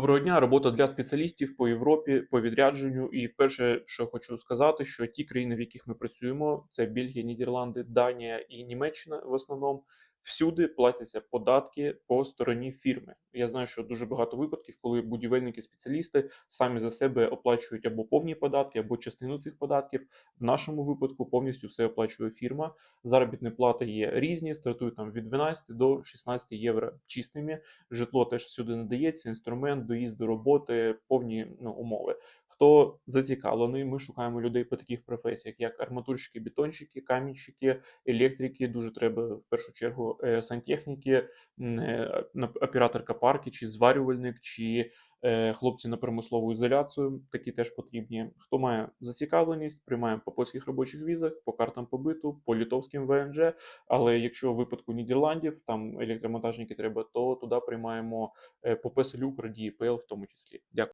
Доброго дня, робота для спеціалістів по Європі, по відрядженню. І вперше, що хочу сказати, що ті країни, в яких ми працюємо, це Бельгія, Нідерланди, Данія і Німеччина в основному. Всюди платяться податки по стороні фірми. Я знаю, що дуже багато випадків, коли будівельники-спеціалісти самі за себе оплачують або повні податки, або частину цих податків. В нашому випадку повністю все оплачує фірма. Заробітні плати є різні, стартують там від 12 до 16 євро чистими. Житло теж всюди надається, інструмент, доїзд до роботи, повні ну, умови. Хто зацікавлений, ми шукаємо людей по таких професіях, як арматурщики, бетонщики, камінщики, електрики. Дуже треба в першу чергу е, сантехніки, е, операторка парки, чи зварювальник, чи е, хлопці на промислову ізоляцію. Такі теж потрібні. Хто має зацікавленість, приймаємо по польських робочих візах, по картам побиту, по літовським ВНЖ. Але якщо в випадку Нідерландів там електромонтажники треба, то туди приймаємо по ПСЛЮК, радії ПЛ в тому числі. Дякую.